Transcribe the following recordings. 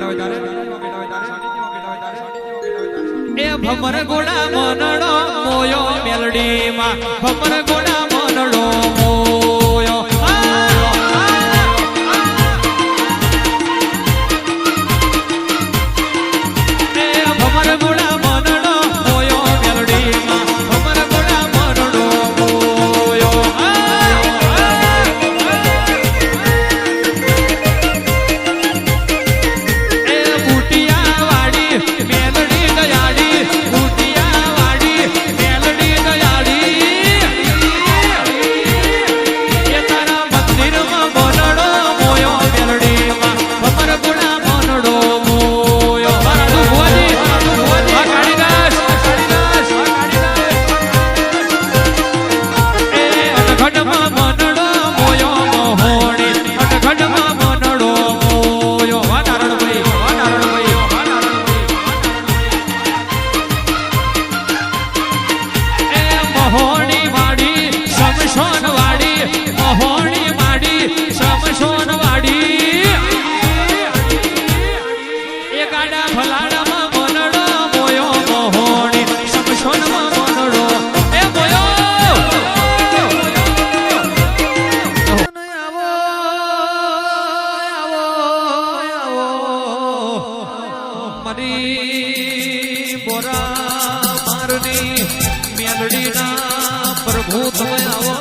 એ ભમર ગોડા મનડો મોયો મેલડી માં ભમર ગોડા મનડો ઘડમાં મારી બોરા મારની મેલડીના પ્રભુ તમે આવો.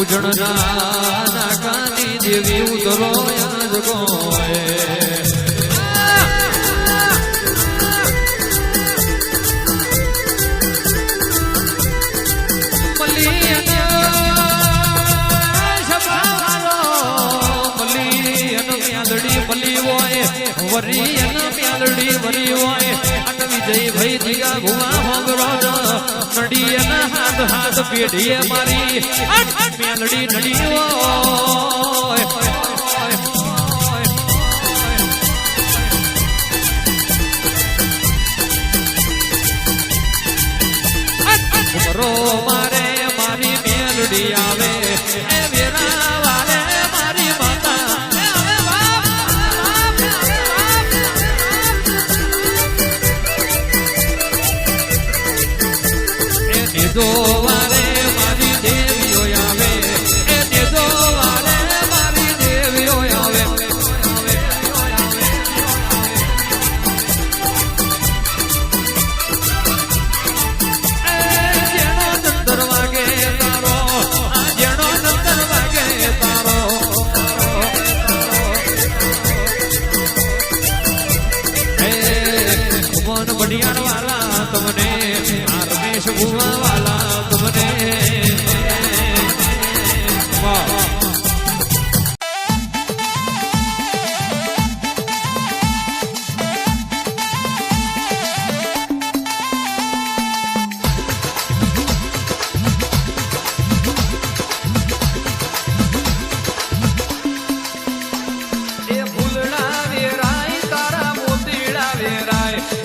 ઉજણના વરી એના મ્યાલડી વરી હોય અટવી જઈ ભઈ જીગા ભુવા હોગરો નડી એના હાથ હાથ પેઢીએ મારી મ્યાલડી નડી હોય વઢિયાણ વાલા તમને રમેશ ભુવા વાલા તમને right.